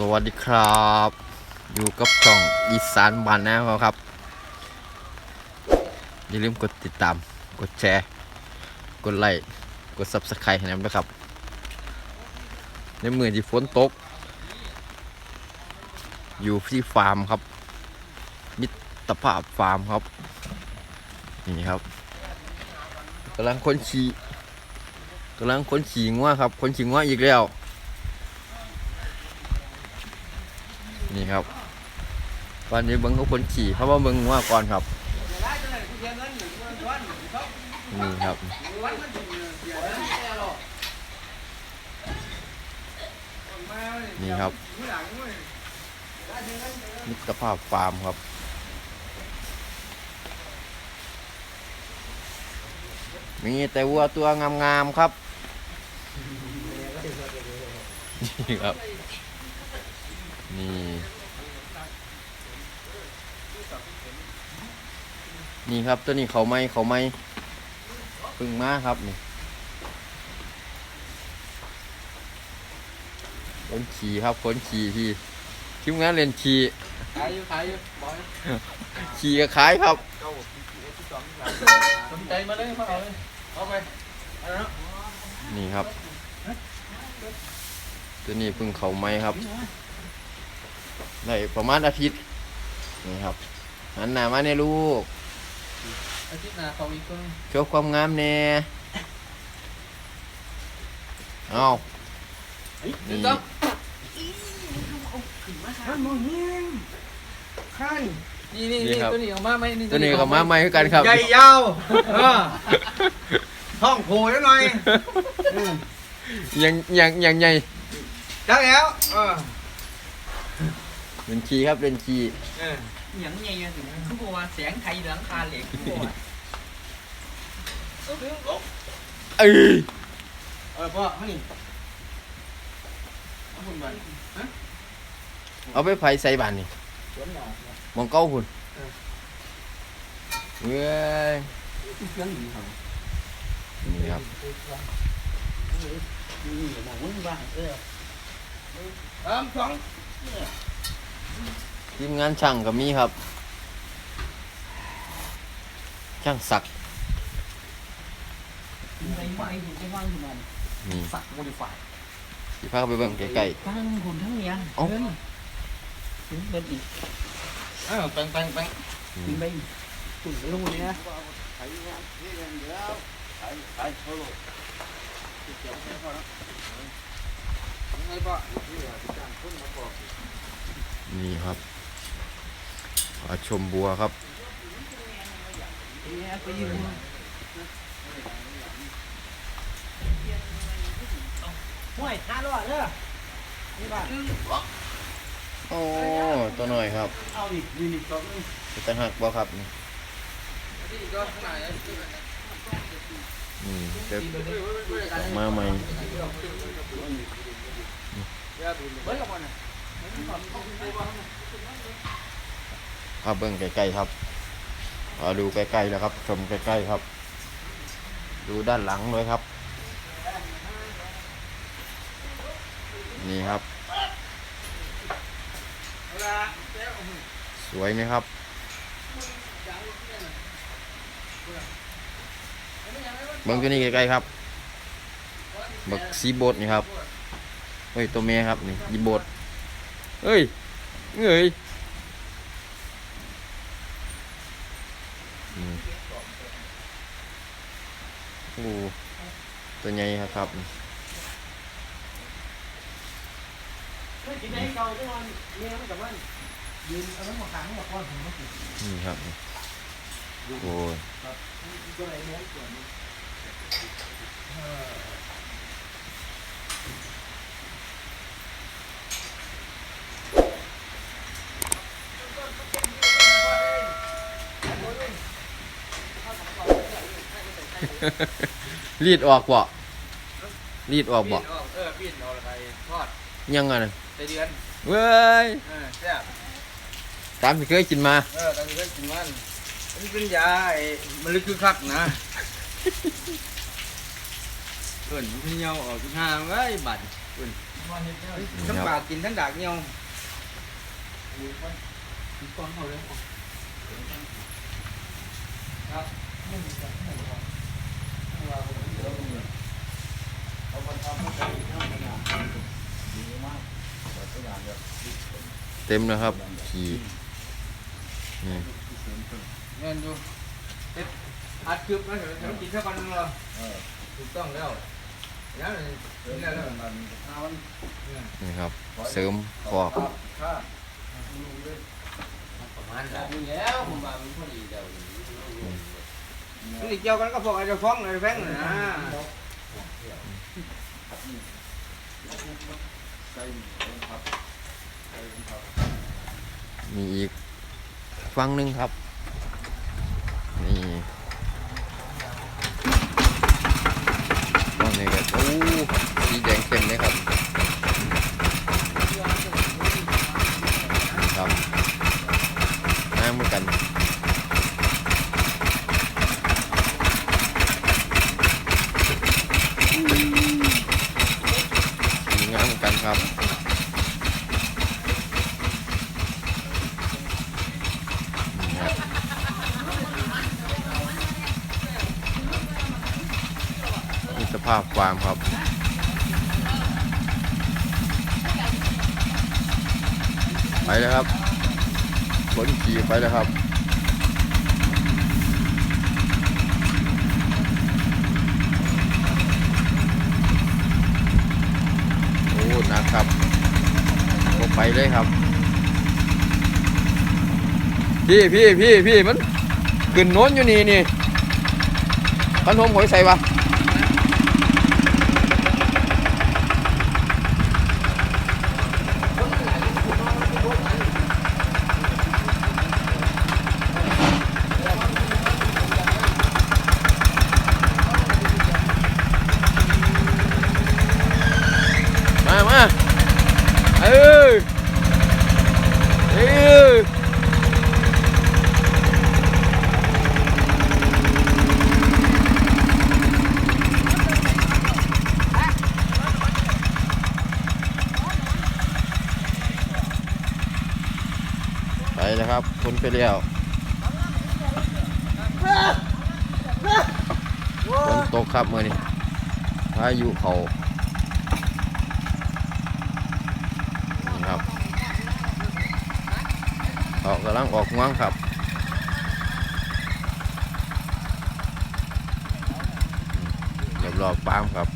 สวัสดีครับ อยู่กับช่องอีสานบ้านนะครับ อย่าลืมกดติดตาม กดแชร์ กดไลค์ กด subscribe ให้นำด้วยครับ ในเมื่อที่ฝนตก อยู่ที่ฟาร์มครับ มิตรภาพฟาร์มครับ นี่ครับกำลังคนขี่กำลังคนขี่งัวครับคนขี่งัวอีกแล้ว นี่ครับวันนี้เบิ้งก็คนขี่เพราะว่าเบิ้งว่าก่อนครับ นี่ครับนี่ครับมิตรภาพฟาร์มครับมีแต่วัวตัวงามๆครับนี่ครับ นี่ นี่ครับตัวนี้เขาไม่เขาไม่เพึ่งมาครับนี่คนขี่ครับคนขี่พี่ทีมงานเรียนขี่ขายอยู่ขายอยู่บอยขี่กับขายครับสนใจมาเลยมาเอาเลยเอาไปเอาเนาะนี่ครับ ตัวนี้เพึ่งเขาไม้ครับ ได้ประมาณอาทิตย์นี่ครับหันหน้ามาในลูกอาทิตย์หน้าเขาอีกคนโชว์ความงามแน่เอานี่ต้องข้ามองเงี้ยข้างนี่นี่นี่ตัวนี้ออกมาไหมตัวนี้กับมาใหม่คือกันครับใหญ่ยาวเออท้องโผล่แล้วหน่อยอืมยังยังยังใหญ่ได้แล้วเออ เป็นขี่ครับเป็นขี่เอออย่างไงอะเขาบอกว่าแสงไทยเหลืองคาเหล็กเขาบอกว่าเอ้ยเออพ่อให้นี่เอาคุณบันเอาไปไฟใส่บานนี่สวนหน่อมองเก้าหุ่นเว้ยเสียงดีเขานี่ครับนี่มองวุ่นวายเออสามสอง ทีมงานช่างก็มีครับ ช่างสักดิ์ในไฟอยู่ในว่างอยู่มันนี่สักโมดิฟายสิพาไปเบิ่งใกล้ทั้งคนทั้งเมียเอ้าเดินถึงเดินอีกเออแป้งแป้งแป้งๆถึนี่งไปตุ่นลงเลยนะ นี่ครับมาชมบัวครับห้วยห้าร้อยเด้อนี่บ้านโอ้ตัวหน่อยครับเอาดินี่นี่ตัวนึงจะหักบ่ครับนี่ที่ก็ข้างในนี่เจะมาใหม่เบิ้ลละ คนอะพาเบิ่งใกล้ๆครับเอาดูใกล้ๆแล้วครับ ชมใกล้ๆครับ ดูด้านหลังเลยครับ นี่ครับ สวยไหมครับเบิ่งตัวนี้ใกล้ๆครับบักซีโบดนี่ครับเฮ้ยตัวเมียครับนี่ยีโบด เฮ้ยเงยอืมโอ้ตัวใหญ่ครับครับนได้เก่าทุกวันเลี้ย ยืนเอาน้ำมาขังมาก้อนผมมากินนี่ครับโอ้ยตัวไหนเลี้ยงส่วนรีดออกบ่รีดออกบ่เออปีนเอาอะไรทอดยังไงน่ะในเดือนเว้ยเออแซ่บตามที่เคยกินมา เออตอนนี้ก็กินมันอันนี้เป็นยาไอ้มันลึกคือคักนะเอิ้นมันเหี่ยวออกทุกทางไว้บัดมาเห็ดเนี่ยนี่ทั้งครับปากกินทั้งดากเงี้ยวตอนเขาเลยเอามาทำให้ได้ข้าวขนาดดีมากแต่ตัวอย่างแบบ เต็มแล้วครับขี่นี่เงินดูเอ็ดอัดกึบมาเถอะทำกินสักวันนึงเหรอเออถูกต้องแล้วแล้วนี่เดี๋ยวนี่นี้แล้วมันข้าวมันนี่ครับ เสริมฟอกข้าประมาณจานั้กนนี้แล้วผมมามันพอดีเดียว นี่เกี่ยวกันก็พวกไอ้เจ้าฟ้องไอ้แฟงนะใส่ครับใส่ครับมีอีกฟังหนึ่งครับ นี่ฟังนี้ก็โอ้สีแดงเข้มเลยครับน้ำเหมือนกัน มีงานเหมือนกัน ครับนี่สภาพฟาร์มครับไปแล้วครับขนขี่ไปแล้วครับ โอ้หนะครับลงไป เลยครับ พี่พี่พี่พี่มันขึ้นโน้นอยู่นี่นี่พันธมหอยใส่ปะมามาเออเออ ไปแล้วครับคนไปแล้วฝนตกครับเมื่อนี้พายุเขาครับเขากำลังออกงวงครับเรียบรอบปามครับ